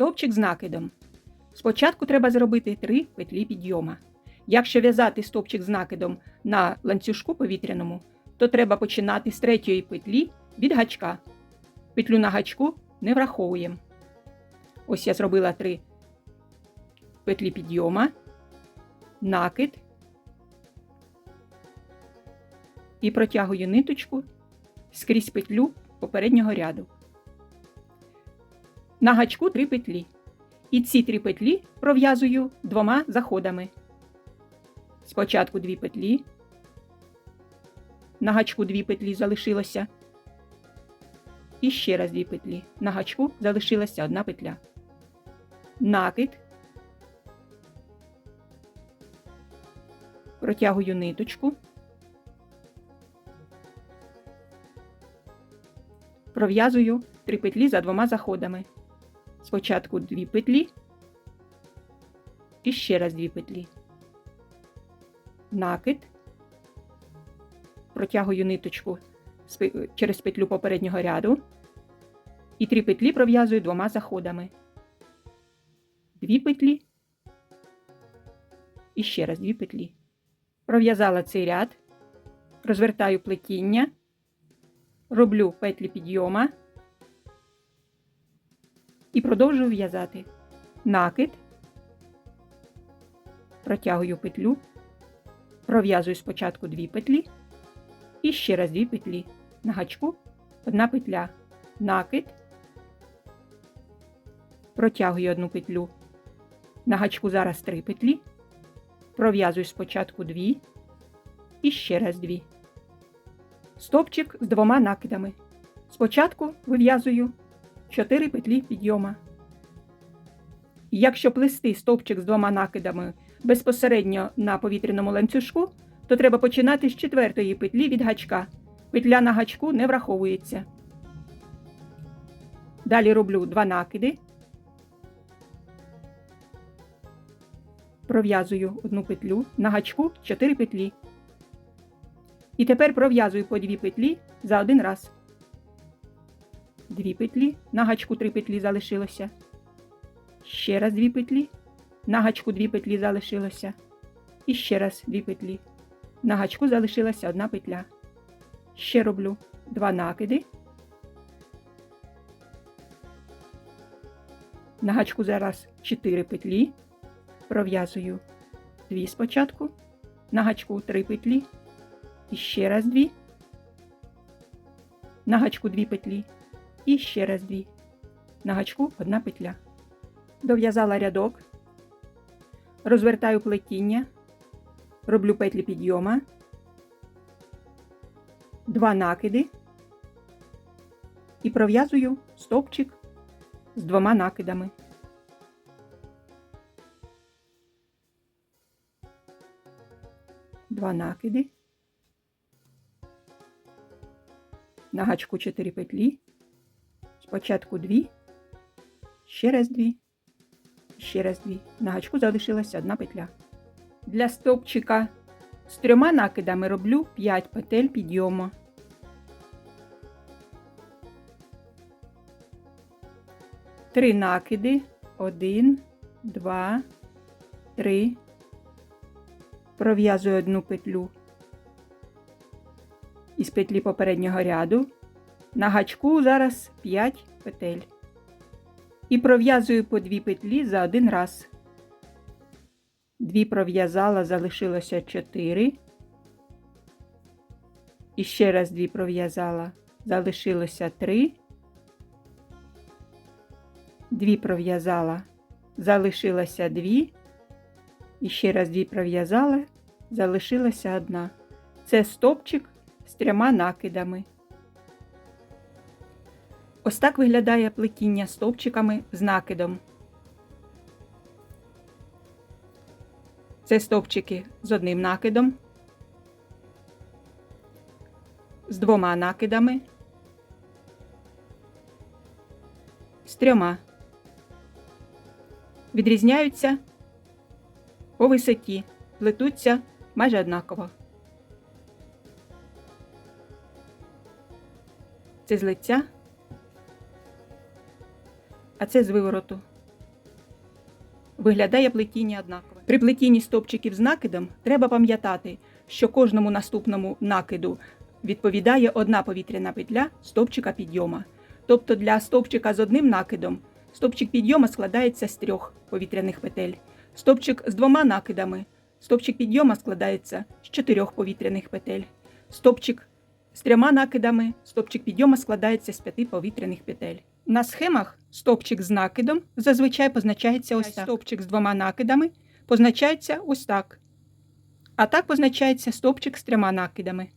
Стовпчик з накидом. Спочатку треба зробити 3 петлі підйома. Якщо в'язати стовпчик з накидом на ланцюжку повітряному, то треба починати з третьої петлі від гачка. Петлю на гачку не враховуємо. Ось я зробила 3 петлі підйома, накид і протягую ниточку скрізь петлю попереднього ряду. На гачку 3 петлі. І ці 3 петлі пров'язую двома заходами. Спочатку 2 петлі. На гачку 2 петлі залишилося. І ще раз 2 петлі. На гачку залишилася одна петля. Накид. Протягую ниточку. Пров'язую 3 петлі за двома заходами. Спочатку 2 петлі і ще раз 2 петлі. Накид. Протягую ниточку через петлю попереднього ряду. І 3 петлі пров'язую двома заходами. 2 петлі. І ще раз 2 петлі. Пров'язала цей ряд. Розвертаю плетіння. Роблю петлі підйома і продовжую в'язати накид, протягую петлю, пров'язую спочатку дві петлі і ще раз дві петлі. На гачку одна петля, накид, протягую одну петлю. На гачку зараз три петлі, пров'язую спочатку дві і ще раз дві. Стопчик з двома накидами. Спочатку вив'язую 4 петлі підйома. Якщо плести стовпчик з двома накидами безпосередньо на повітряному ланцюжку, то треба починати з четвертої петлі від гачка. Петля на гачку не враховується. Далі роблю два накиди. Пров'язую одну петлю на гачку 4 петлі. І тепер пров'язую по дві петлі за один раз. Дві петлі, на гачку три петлі залишилося. Ще раз дві петлі, на гачку дві петлі залишилося. І ще раз дві петлі. На гачку залишилася одна петля. Ще роблю два накиди. На гачку зараз 4 петлі. Пров'язую дві спочатку. На гачку 3 петлі. І ще раз дві. На гачку дві петлі. І ще раз дві. На гачку одна петля. Дов'язала рядок. Розвертаю плетіння. Роблю петлі підйома. Два накиди. І пров'язую стовпчик з двома накидами. Два накиди. На гачку 4 петлі. Спочатку 2, ще раз 2, ще раз 2. На гачку залишилася одна петля. Для стовпчика з трьома накидами роблю 5 петель підйому. Три накиди. Один, два, три. Пров'язую одну петлю із петлі попереднього ряду. На гачку зараз 5 петель. І пров'язую по 2 петлі за один раз. Дві пров'язала, залишилося 4. І ще раз дві пров'язала, залишилося 3. Дві пров'язала, залишилося 2. І ще раз дві пров'язала, залишилася одна. Це стопчик з трьома накидами. Ось так виглядає плетіння стовпчиками з накидом. Це стовпчики з одним накидом, з двома накидами, з трьома. Відрізняються по висоті, плетуться майже однаково. Це з лиця, а це з вивороту. виглядає плетіння однаково. При плетінні стовпчиків з накидом треба пам'ятати, що кожному наступному накиду відповідає одна повітряна петля стовпчика підйома. Тобто для стовпчика з одним накидом стовпчик підйома складається з трьох повітряних петель. Стовпчик з двома накидами. Стовпчик підйома складається з чотирьох повітряних петель. Стовпчик з трьома накидами. Стовпчик підйома складається з п'яти повітряних петель. На схемах стовпчик з накидом зазвичай позначається ось так. Стовпчик з двома накидами позначається ось так. А так позначається стовпчик з трьома накидами.